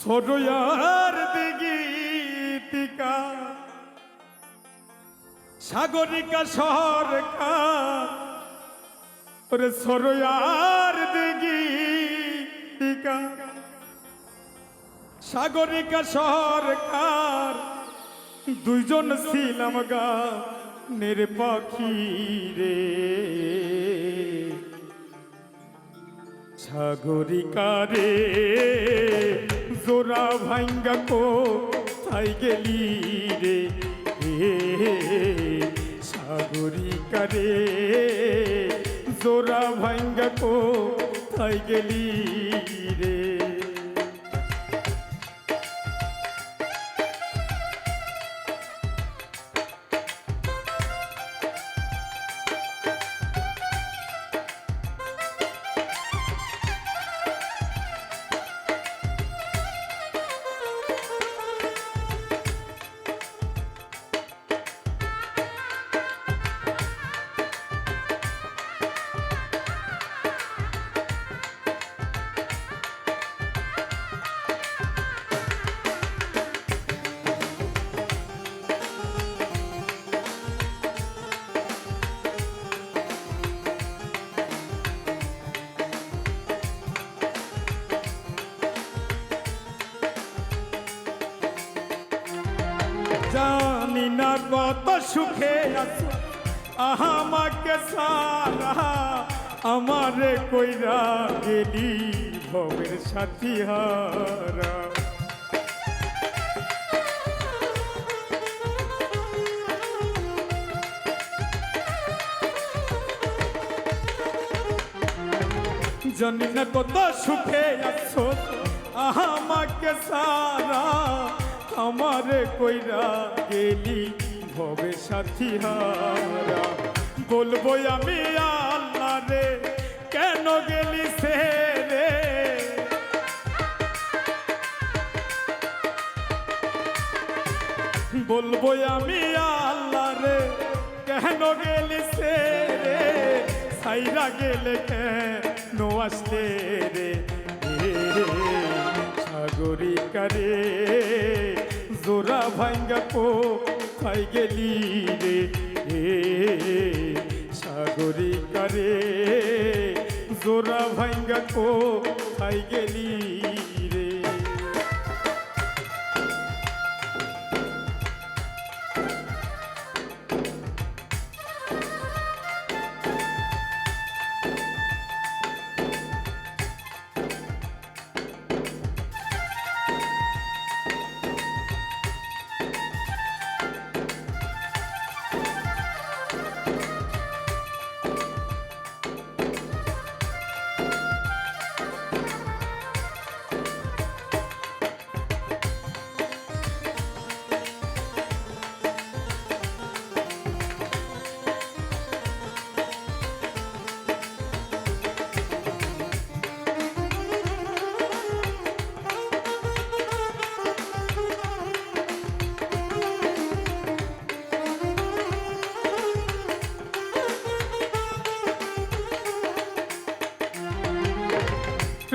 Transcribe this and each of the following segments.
সরয়ার দিগি টিকা সাগরিকা সরকার ওরে সরয়ার দিগি টিকা সাগরিকা সরকার দুইজন ছিলাম গা নির্পাখি রে। সাগরিকা রে জোড়া ভাঙ্গা কো তাই গেলি রে? হে সাগরিকা রে জোরা ভাঙ্গা কো তাই গেলি রে? জানি না কত সুখে আছো। আমাকে সারা আমারে কইরা গেলি ভবের সাথী হারা। জানি না কত সুখে আছো। আমাকে সারা আমারে কইরা গেলি ভবে সাথী হারা বলব আমি আল্লাহ রে, কেন গেলি সে রে? বলব আমি আল্লাহ রে, কেন গেলি সে রে? সাইরা গেলে কেন আসলে রে। এ, সাগরিকা রে জোড়া ভাঙ্গা কো খাই গেলি রে। হে সাগরিকা রে জোড়া ভাঙ্গা পো খাই গেলি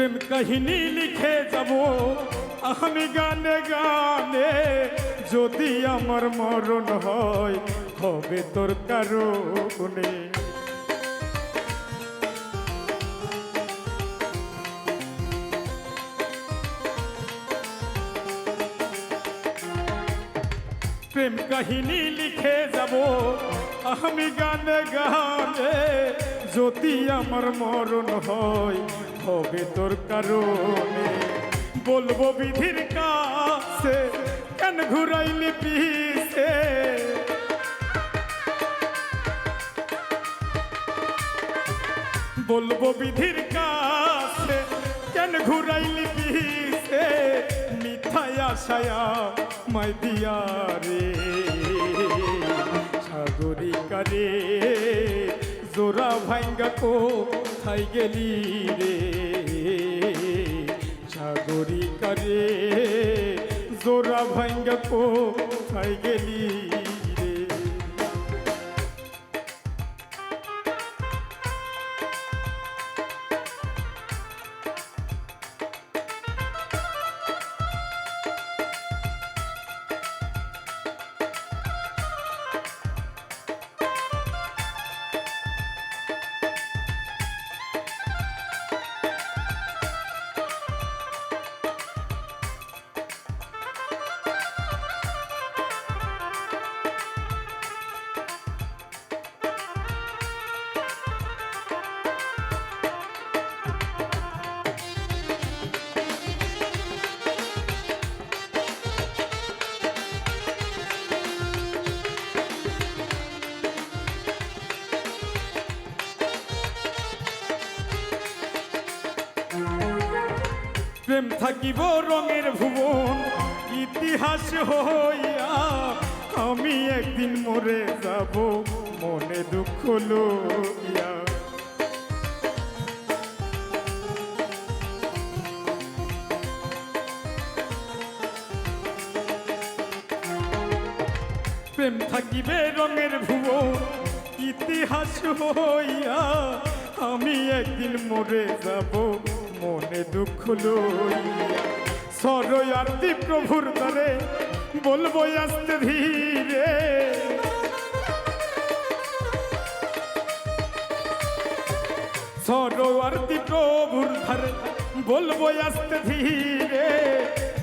প্রেম কাহিনী লিখে যাব। আমি গানে গানে, যদি আমার মরণ হয়, হবে তোর কারণে প্রেম কাহিনী লিখে যাব আমি গানে গানে যদি আমার মরণ হয়, হবে তোর কারণে। বলব বিধির কাছে, কেন ঘুরাইলি পিছে? বলব বিধির কাছে, কেন ঘুরাইলি পিছে? মিথায় আশায়া মাই দিয়া রে। রে জোড়া ভাঙ্গা কো খাই গেলি রে? সাগরিকা রে জোড়া ভাঙ্গা কো খাই গেলি প্রেম থাকিব রঙের ভুবন, ইতিহাস হইয়া আমি একদিন মরে যাব, মনে দুঃখ লইয়া। প্রেম থাকিবে রঙের ভুবন, ইতিহাস হইয়া আমি একদিন মরে যাব মনে দুঃখ লইয়া সরই আরতি প্রভুর দ্বারে বলব আসতে ধীরে। সরোয়ার্তি প্রভুর ধারে বলব আসতে ধীরে।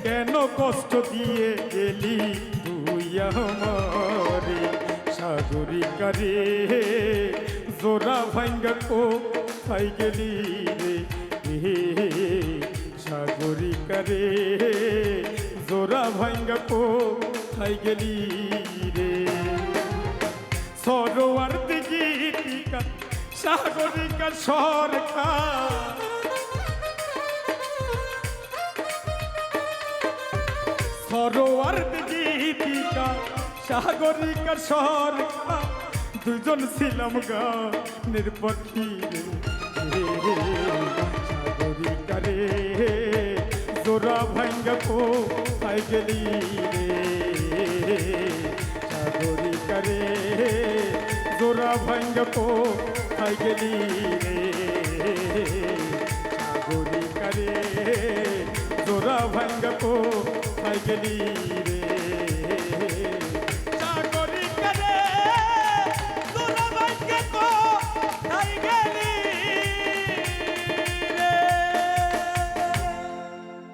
কেন কষ্ট দিয়ে গেলি তুই আমারে সাগরিকারে জোড়া ভাঙ্গা কো খাই গেলি রে। হে সাগরিকারে জোড়া ভাঙ্গা কো খাই গেলি রে? সরোয়ার দিগিকা সাগরিকা সরকার সরোয়ার দিগিকা সাগরিকা সরকার দুজন ছিলাম গানের পাখি রে ভাঙ্গা পাই গেলি রে। সাগরিকা রে জোড়া ভাঙ্গা পাই গেলি রে। সাগরিকা রে জোড়া ভাঙ্গা পাই গেলি রে।